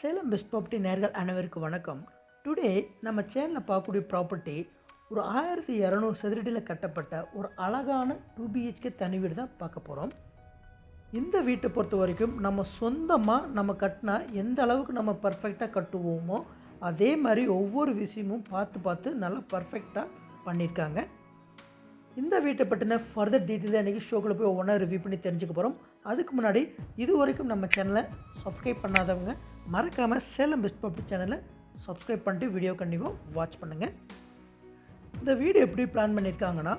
Salem best property நேர்கள் அனைவருக்கு வணக்கம். டுடே நம்ம சேனலில் பார்க்கக்கூடிய ப்ராப்பர்ட்டி ஒரு ஆயிரத்தி இரநூறு சதுரடியில் கட்டப்பட்ட ஒரு அழகான டூ பிஹெச்கே தனி வீடு தான் பார்க்க போகிறோம் இந்த வீட்டை பொறுத்த வரைக்கும் நம்ம சொந்தமாக நம்ம கட்டினா எந்த அளவுக்கு நம்ம பர்ஃபெக்டாக கட்டுவோமோ அதே மாதிரி ஒவ்வொரு விஷயமும் பார்த்து பார்த்து நல்லா பர்ஃபெக்டாக பண்ணியிருக்காங்க. இந்த வீட்டை பற்றின ஃபர்தர் டீட்டெயில் இன்றைக்கி ஷோக்குள்ள போய் ஒவ்வொன்றா ரிவ்யூ பண்ணி தெரிஞ்சுக்க போகிறோம் அதுக்கு முன்னாடி இது வரைக்கும் நம்ம சேனலை சப்ஸ்கிரைப் பண்ணாதவங்க மறக்காமல் சேலம் பெஸ்ட் பப்ளிக் சேனலை சப்ஸ்கிரைப் பண்ணிட்டு வீடியோ கண்டிப்பாக வாட்ச் பண்ணுங்கள் இந்த வீடியோ எப்படி பிளான் பண்ணியிருக்காங்கன்னா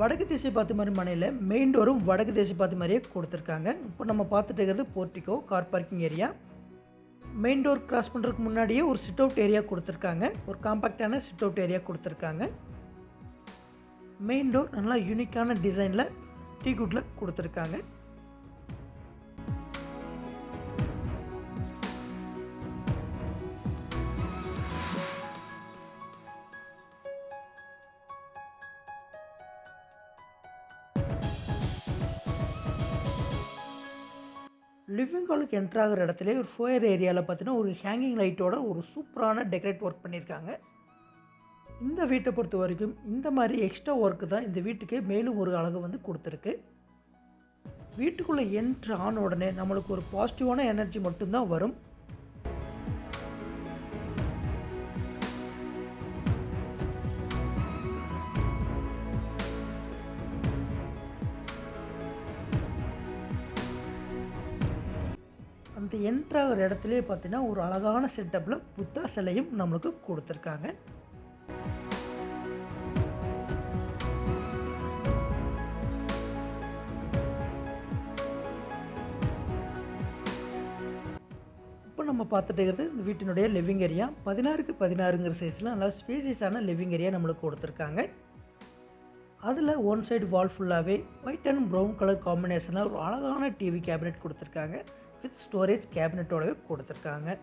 வடக்கு திசை பார்த்து மாதிரி மனையில் மெயின் டோரும் வடக்கு திசை பார்த்து மாதிரியே கொடுத்துருக்காங்க. இப்போ நம்ம பார்த்துட்டு இருக்கிறது portico car parking area main door cross பண்ணுறதுக்கு முன்னாடியே ஒரு சிட் அவுட் ஏரியா கொடுத்துருக்காங்க. ஒரு காம்பாக்டான சிட் அவுட் ஏரியா கொடுத்துருக்காங்க. மெயின் டோர் நல்லா யூனிக்கான டிசைனில் டீ குட்டில் கொடுத்துருக்காங்க. லிவிங் ஹாலுக்கு என்ட்ரு ஆகிற இடத்துல ஒரு ஃபோயர் ஏரியாவில் பார்த்தீங்கன்னா ஒரு ஹேங்கிங் லைட்டோட ஒரு சூப்பரான டெக்கரேட் ஒர்க் பண்ணியிருக்காங்க. இந்த வீட்டை பொறுத்த வரைக்கும் இந்த மாதிரி எக்ஸ்ட்ரா ஒர்க்கு தான் இந்த வீட்டுக்கு மேலும் ஒரு அழகு வந்து கொடுத்துருக்கு. வீட்டுக்குள்ளே என்ட்ரு ஆன உடனே நம்மளுக்கு ஒரு பாசிட்டிவான எனர்ஜி மட்டும்தான் வரும். அந்த ஒரு இடத்துலையே பார்த்தீங்கன்னா ஒரு அழகான செட்டப்பில் புத்தா சிலையும் நம்மளுக்கு கொடுத்துருக்காங்க. இப்போ நம்ம பார்த்துட்டு இருக்கிறது இந்த வீட்டினுடைய லிவிங் ஏரியா பதினாறுக்கு பதினாறுங்கிற சைஸில் நல்லா ஸ்பேசியஸான லிவிங் ஏரியா நம்மளுக்கு கொடுத்துருக்காங்க. அதில் ஒன் சைடு வால் ஃபுல்லாகவே ஒயிட் அண்ட் ப்ரௌன் கலர் காம்பினேஷனில் ஒரு அழகான டிவி கேபினெட் கொடுத்துருக்காங்க. வித் ஸ்டோரேஜ் கேபினட்டோடவே கொடுத்துருக்காங்க.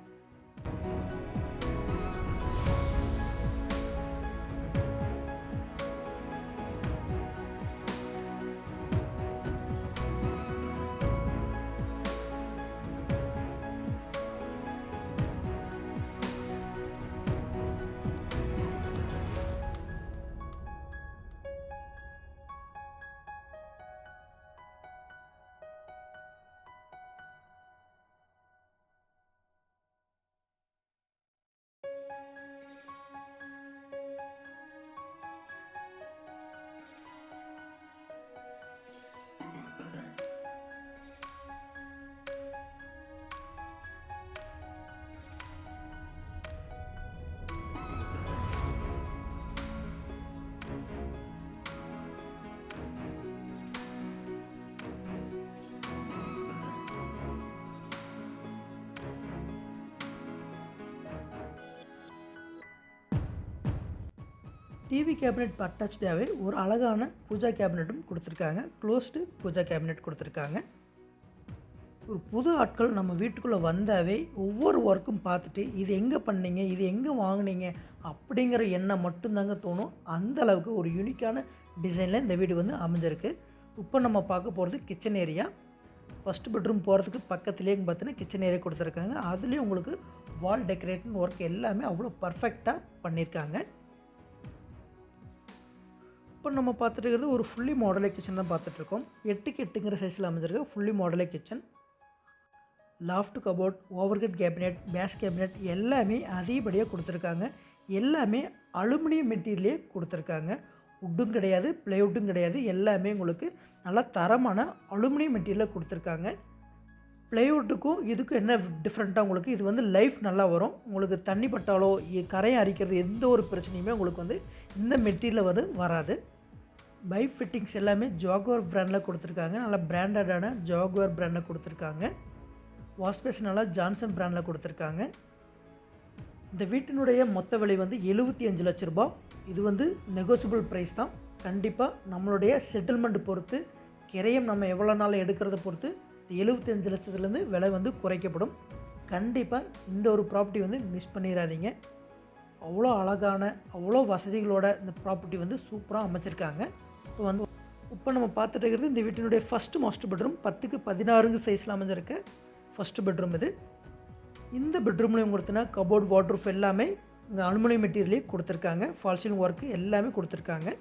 டிவி கேபினெட் அட்டாச்சாகவே ஒரு அழகான பூஜா கேபினெட்டும் கொடுத்துருக்காங்க. க்ளோஸ்டு பூஜா கேபினெட் கொடுத்துருக்காங்க. ஒரு புது ஆட்கள் நம்ம வீட்டுக்குள்ளே வந்தாவே ஒவ்வொரு ஒர்க்கும் பார்த்துட்டு இது எங்கே பண்ணீங்க இது எங்கே வாங்குனீங்க அப்படிங்கிற எண்ணம் மட்டும்தாங்க தோணும். அந்த அளவுக்கு ஒரு யூனிக்கான டிசைனில் இந்த வீடு வந்து அமைஞ்சிருக்கு. இப்போ நம்ம பார்க்க போகிறது கிச்சன் ஏரியா ஃபஸ்ட் பெட்ரூம் போகிறதுக்கு பக்கத்துலேயே பார்த்தீங்கன்னா கிச்சன் ஏரியா கொடுத்துருக்காங்க. அதுலேயும் உங்களுக்கு வால் டெக்கரேஷன் ஒர்க் எல்லாமே அவ்வளோ பர்ஃபெக்டாக பண்ணியிருக்காங்க. இப்போ நம்ம பார்த்துட்டு இருக்கிறது ஒரு ஃபுல்லி மாடலே கிச்சன் தான் பார்த்துட்ருக்கோம் எட்டுக்கு எட்டுங்கிற சைஸில் அமைஞ்சிருக்கு. Fully மாடலே kitchen loft cupboard overhead cabinet base cabinet எல்லாமே அதிகப்படியாக கொடுத்துருக்காங்க. எல்லாமே அலுமினியம் மெட்டீரியலே கொடுத்துருக்காங்க. உட்டும் கிடையாது ப்ளைவுட்டும் கிடையாது. எல்லாமே உங்களுக்கு நல்லா தரமான அலுமினியம் மெட்டீரியலாக கொடுத்துருக்காங்க. ப்ளைவுட்டுக்கும் இதுக்கும் என்ன டிஃப்ரெண்ட்டாக உங்களுக்கு? இது வந்து லைஃப் நல்லா வரும். உங்களுக்கு தண்ணி பட்டாலோ கரையை அரிக்கிறது எந்த ஒரு பிரச்சனையுமே உங்களுக்கு வந்து இந்த மெட்டீரியலில் வந்து வராது. பை ஃபிட்டிங்ஸ் எல்லாமே ஜாகுவர் பிராண்டில் கொடுத்துருக்காங்க. நல்லா பிராண்டடான ஜாகுவர் பிராண்டில் கொடுத்துருக்காங்க. வாஷ்பேஷன் நல்லா ஜான்சன் ப்ராண்டில் கொடுத்துருக்காங்க. இந்த வீட்டினுடைய மொத்த விலை வந்து எழுபத்தி அஞ்சு லட்ச ரூபா இது வந்து நெகோசியபிள் ப்ரைஸ் தான். கண்டிப்பாக நம்மளுடைய செட்டில்மெண்ட் பொறுத்து கிரையம் நம்ம எவ்வளோ நாள் எடுக்கிறத பொறுத்து எழுபத்தி அஞ்சு லட்சத்துலேருந்து விலை வந்து குறைக்கப்படும். கண்டிப்பாக இந்த ஒரு ப்ராப்பர்ட்டி வந்து மிஸ் பண்ணிடாதீங்க அவ்வளோ அழகான அவ்வளோ வசதிகளோட இந்த ப்ராப்பர்ட்டி வந்து சூப்பராக அமைச்சிருக்காங்க. இப்போ வந்து இப்போ நம்ம பார்த்துட்டு இருக்கிறது இந்த வீட்டினுடைய ஃபஸ்ட்டு மாஸ்டர் பெட்ரூம் பத்துக்கு பதினாறுங்க சைஸில் அமைஞ்சிருக்க ஃபஸ்ட்டு பெட்ரூம் இது. இந்த பெட்ரூம்லேயும் கொடுத்தனா கபோர்ட் வாட்ரூஃப் எல்லாமே இங்கே அலுமினியம் மெட்டீரியலே கொடுத்துருக்காங்க. ஃபால்சிங் ஒர்க்கு எல்லாமே கொடுத்துருக்காங்க.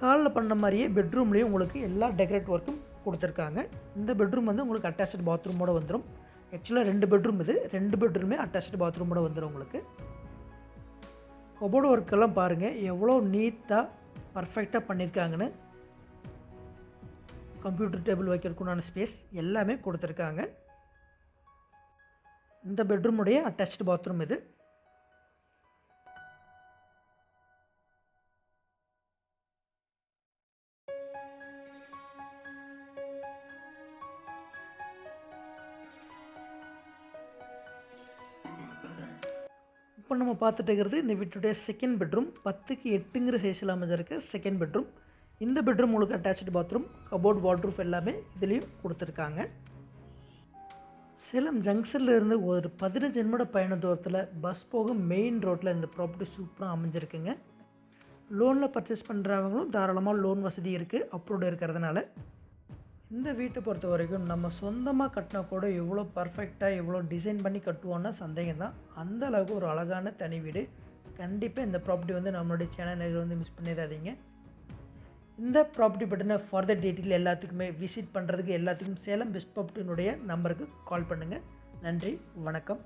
ஹாலில் பண்ண மாதிரியே பெட்ரூம்லேயும் உங்களுக்கு எல்லா டெக்கரேட் ஒர்க்கும் கொடுத்துருக்காங்க. இந்த பெட்ரூம் வந்து உங்களுக்கு அட்டாச்சு பாத்ரூமோட வந்துடும் ஆக்சுவலாக ரெண்டு பெட்ரூம் இது. ரெண்டு பெட்ரூமே அட்டாச்சு பாத்ரூமோட வந்துடும் உங்களுக்கு. கபோர்டு ஒர்க்கெல்லாம் பாருங்கள் எவ்வளோ நீட்டாக பர்ஃபெக்டாக பண்ணியிருக்காங்கன்னு கம்ப்யூட்டர் டேபிள் வைக்கிறதுக்குண்டான ஸ்பேஸ் எல்லாமே கொடுத்துருக்காங்க. இந்த பெட்ரூமுடைய அட்டாச்சு பாத்ரூம் இது. இப்போ நம்ம பார்த்துட்டு இருக்கிறது இந்த வீட்டுடைய செகண்ட் பெட்ரூம் பத்துக்கு எட்டுங்கிற சைஸில் அமைஞ்சிருக்கு. செகண்ட் பெட்ரூம் இந்த பெட்ரூம் உங்களுக்கு அட்டாச்சு பாத்ரூம் கபோர்ட் வாட்ரூஃப் எல்லாமே இதுலேயும் கொடுத்துருக்காங்க. சேலம் ஜங்ஷனில் இருந்து ஒரு பதினஞ்சு நிமிட பயண தூரத்தில் பஸ் போக மெயின் ரோட்டில் இந்த ப்ராப்பர்ட்டி சூப்பராக அமைஞ்சிருக்குங்க. லோனில் பர்ச்சேஸ் பண்ணுறவங்களும் தாராளமாக லோன் வசதி இருக்குது அப்ரூவ்டு இருக்கிறதுனால இந்த வீட்டை பொறுத்த வரைக்கும் நம்ம சொந்தமாக கட்டினா கூட எவ்வளோ பர்ஃபெக்டாக எவ்வளோ டிசைன் பண்ணி கட்டுவோன்னா சந்தேகம் தான் அந்த அளவுக்கு ஒரு அழகான தனி வீடு. கண்டிப்பாக இந்த ப்ராப்பர்ட்டி வந்து நம்மளுடைய சேனல் வந்து மிஸ் பண்ணிடாதீங்க. இந்த ப்ராப்பர்ட்டி பற்றின ஃபர்தர் டீட்டெயில் எல்லாத்துக்குமே விசிட் பண்ணுறதுக்கு எல்லாத்துக்கும் சேலம் பெஸ்ட் ப்ராப்பர்ட்டினுடைய நம்பருக்கு கால் பண்ணுங்கள் நன்றி வணக்கம்.